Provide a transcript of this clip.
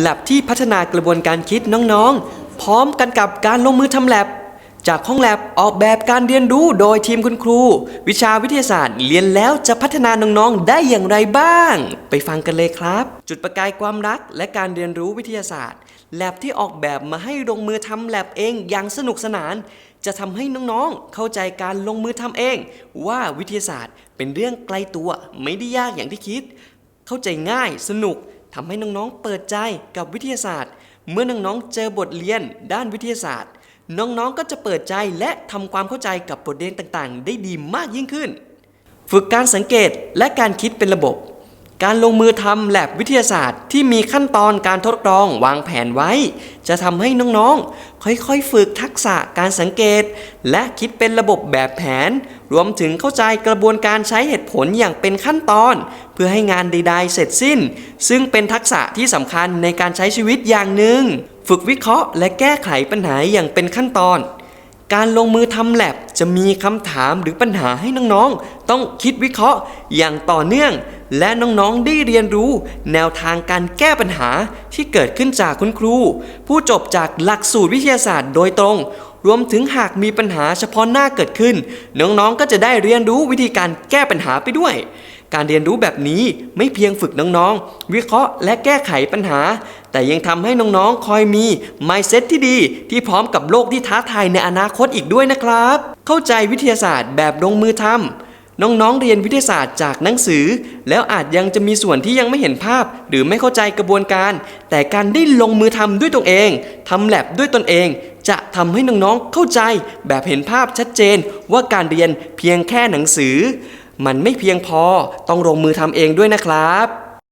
แลบที่พัฒนากระบวนการคิดน้องๆ พร้อมกันกับการลงมือทำแลบจากห้องแลบออกแบบการเรียนรู้โดยทีมคุณครู วิชาวิทยาศาสตร์เรียนแล้วจะพัฒนาน้องๆ ได้อย่างไรบ้าง ไปฟังกันเลยครับ จุดประกายความรักและการเรียนรู้วิทยาศาสตร์แลบที่ออกแบบมาให้ลงมือทำแลบเองอย่างสนุกสนาน จะทำให้น้องๆ เข้าใจการลงมือทำเอง ว่าวิทยาศาสตร์เป็นเรื่องไกลตัวไม่ได้ยากอย่างที่คิด เข้าใจง่ายสนุก ทำให้น้องๆเปิดใจกับวิทยาศาสตร์ เมื่อน้องๆเจอบทเรียนด้านวิทยาศาสตร์ น้องๆก็จะเปิดใจและทำความเข้าใจกับบทเรียนต่างๆ ได้ดีมากยิ่งขึ้น ฝึกการสังเกตและการคิดเป็นระบบ การลงมือทำแลบวิทยาศาสตร์ที่มีขั้นตอนการทดลองวางแผนไว้ จะทำให้น้องๆ ค่อยๆ ฝึกทักษะการสังเกต และคิดเป็นระบบแบบแผน รวมถึงเข้าใจกระบวนการใช้เหตุผลอย่างเป็นขั้นตอน เพื่อให้งานใดๆเสร็จสิ้น ซึ่งเป็นทักษะที่สำคัญในการใช้ชีวิตอย่างหนึ่ง ฝึกวิเคราะห์และแก้ไขปัญหาอย่างเป็นขั้นตอน การลงมือทำแลบจะมีคำถามหรือปัญหาให้น้องๆ ต้องคิดวิเคราะห์อย่างต่อเนื่อง และน้องๆ ได้เรียนรู้ แนวทางการแก้ปัญหาที่เกิดขึ้นจากคุณครู ผู้จบจากหลักสูตรวิทยาศาสตร์โดยตรง รวมถึงหากมีปัญหาเฉพาะหน้าเกิดขึ้น น้องๆก็จะได้เรียนรู้วิธีการแก้ปัญหาไปด้วย การเรียนรู้แบบนี้ไม่เพียงฝึกน้องๆ วิเคราะห์และแก้ไขปัญหา แต่ยังทำให้น้องๆ คอยมี mindset ที่ดี ที่พร้อมกับโลกที่ท้าทายในอนาคตอีกด้วยนะครับ เข้าใจวิทยาศาสตร์แบบลงมือทำน้องๆ เรียนวิทยาศาสตร์จากหนังสือ แล้วอาจยังจะมีส่วนที่ยังไม่เห็นภาพ หรือไม่เข้าใจกระบวนการ แต่การได้ลงมือทำด้วยตนเองทำแลบด้วยตนเอง จะทำให้น้องๆเข้าใจแบบเห็นภาพชัดเจนว่าการเรียนเพียงแค่หนังสือ มันไม่เพียงพอต้องลงมือทำเองด้วยนะครับ